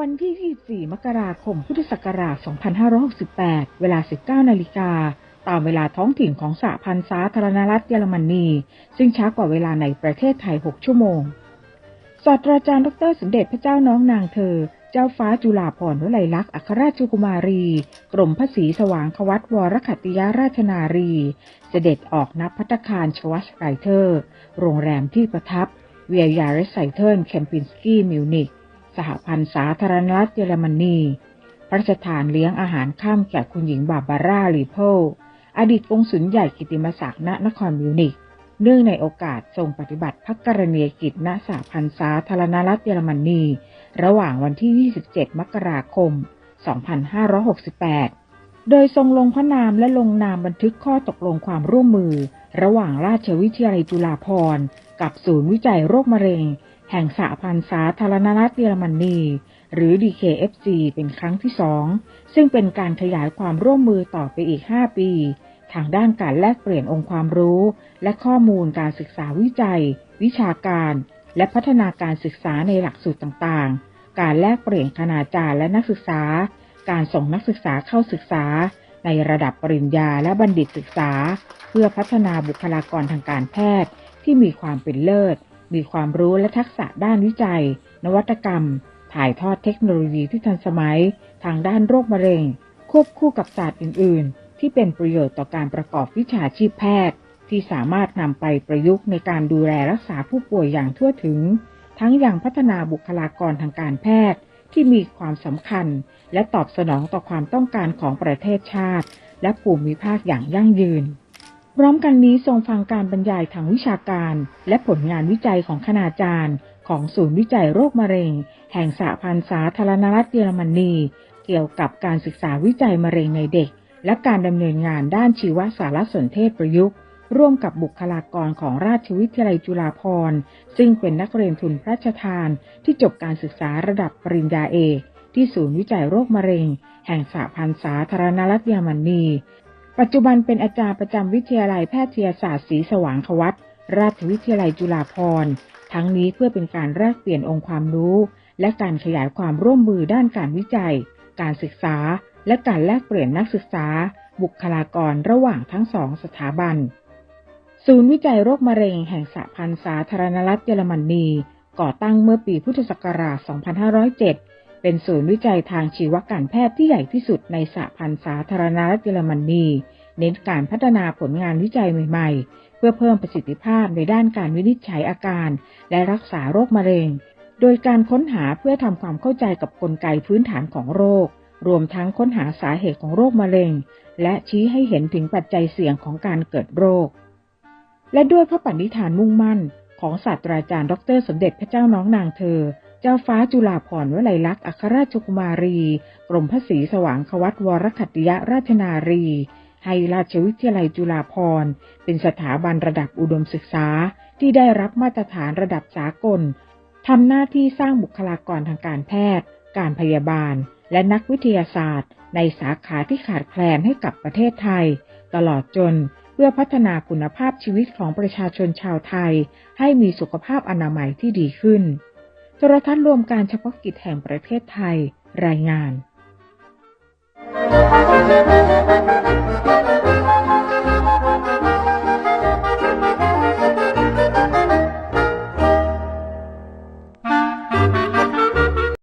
วันที่ 24 มกราคม พุทธศักราช 2568 เวลา 19 นาฬิกา ตามเวลาท้องถิ่นของสหพันธ์สาธารณรัฐเยอรมนี ซึ่งช้ากว่าเวลาในประเทศไทย 6 ชั่วโมง ศาสตราจารย์ดรสมเด็จพระเจ้าน้องนางเธอ เจ้าฟ้าจุฬาภรณ์วลัยลักษณ์อัครราชกุมารี กรมพระศรีสว่างควัตวรขัตติยาราชนารี เสด็จออกนับพัตคารชวัสไรเทอร์ โรงแรมที่ประทับ เวียยาเรสไซเทิลแคมปินสกี้มิวนิก สหพันธ์สาธารณรัฐเยอรมนีพระราชทานเลี้ยงอาหารข้ามแก่คุณหญิงบาบาร่าลีโพอดีตกงสุลใหญ่กิติมศักดิ์ณนครมิวนิกเนื่องในโอกาสทรงปฏิบัติพักกรณียกิจณสหพันธ์สาธารณรัฐเยอรมนี ระหว่างวันที่ 27 มกราคม 2568 โดยทรงลงพระนามและลงนามบันทึกข้อตกลงความร่วมมือ ระหว่างราชวิทยาลัยจุฬาภรณ์ กับศูนย์วิจัยโรคมะเร็ง แห่งสหพันธ์สาธารณรัฐเยอรมนี หรือ DKFC เป็นครั้งที่สอง ซึ่งเป็นการขยายความร่วมมือต่อไปอีก 5 ปี ทางด้านการแลกเปลี่ยนองค์ความรู้ และข้อมูลการศึกษาวิจัย วิชาการ และพัฒนาการศึกษาในหลักสูตรต่างๆ การแลกเปลี่ยนคณาจารย์และนักศึกษา การส่งนักศึกษาเข้าศึกษา ในระดับปริญญาและบัณฑิตศึกษา เพื่อพัฒนาบุคลากรทางการแพทย์ที่มีความเป็นเลิศ มีความรู้และทักษะด้านวิจัย นวัตกรรม ถ่ายทอดเทคโนโลยีที่ทันสมัย ทางด้านโรคมะเร็ง ควบคู่กับศาสตร์อื่น ๆ ที่เป็นประโยชน์ต่อการประกอบวิชาชีพแพทย์ ที่สามารถนำไปประยุกต์ในการดูแลรักษาผู้ป่วยอย่างทั่วถึง ทั้งอย่างพัฒนาบุคลากรทางการแพทย์ที่มีความสำคัญ และตอบสนองต่อความต้องการของประเทศชาติ และภูมิภาคอย่างยั่งยืน พร้อมกันนี้ทรงฟังการบรรยายทางวิชาการ และผลงานวิจัยของคณาจารย์ ของศูนย์วิจัยโรคมะเร็ง แห่งสหพันธ์สาธารณรัฐเยอรมนี เกี่ยวกับการศึกษาวิจัยมะเร็งในเด็ก และการดำเนินงานด้านชีวสารสนเทศประยุกต์ ร่วมกับบุคลากรของราชวิทยาลัยจุฬาภรณ์ ซึ่งเป็นนักเรียนทุนพระราชทานที่จบการศึกษาระดับปริญญาเอกที่ศูนย์วิจัยโรคมะเร็ง แห่งสหพันธ์สาธารณรัฐเยอรมนี ปัจจุบันเป็นอาจารย์ประจำวิทยาลัยแพทยศาสตร์ศรีสว่างควัตราชวิทยาลัยจุฬาภรณ์ทั้งนี้เพื่อเป็นการแลกเปลี่ยนองค์ความรู้ และการขยายความร่วมมือด้านการวิจัย การศึกษา และการแลกเปลี่ยนนักศึกษา บุคลากรระหว่างทั้งสองสถาบัน ศูนย์วิจัยโรคมะเร็งแห่งสหพันธ์สาธารณรัฐเยอรมนีก่อตั้งเมื่อปีพุทธศักราช 2507 เป็นศูนย์วิจัยทางชีวการแพทย์ที่ใหญ่ที่สุดในสหพันธ์สาธารณรัฐเยอรมนี เน้นการพัฒนาผลงานวิจัยใหม่ๆ เพื่อเพิ่มประสิทธิภาพในด้านการวินิจฉัยอาการ และรักษาโรคมะเร็ง โดยการค้นหาเพื่อทำความเข้าใจกับกลไกพื้นฐานของโรค รวมทั้งค้นหาสาเหตุของโรคมะเร็ง และชี้ให้เห็นถึงปัจจัยเสี่ยงของการเกิดโรค และด้วยพระปณิธานมุ่งมั่นของศาสตราจารย์ ดร สมเด็จพระเจ้าน้องนางเธอ เจ้าฟ้าจุฬาภรณ์วลัยลักษณ์อัครราชกุมารี กรมพระศรีสว่างควัตวรขัติยราชนารี ให้ราชวิทยาลัยจุฬาภรณ์ เป็นสถาบันระดับอุดมศึกษาที่ได้รับมาตรฐานระดับสากลทำหน้าที่สร้างบุคลากรทางการแพทย์ การพยาบาล และนักวิทยาศาสตร์ ในสาขาที่ขาดแคลนให้กับประเทศไทย ตลอดจนเพื่อพัฒนาคุณภาพชีวิตของประชาชนชาวไทย ให้มีสุขภาพอนามัยที่ดีขึ้น จรทัศน์รวมการเฉพาะกิจแห่งประเทศไทย รายงาน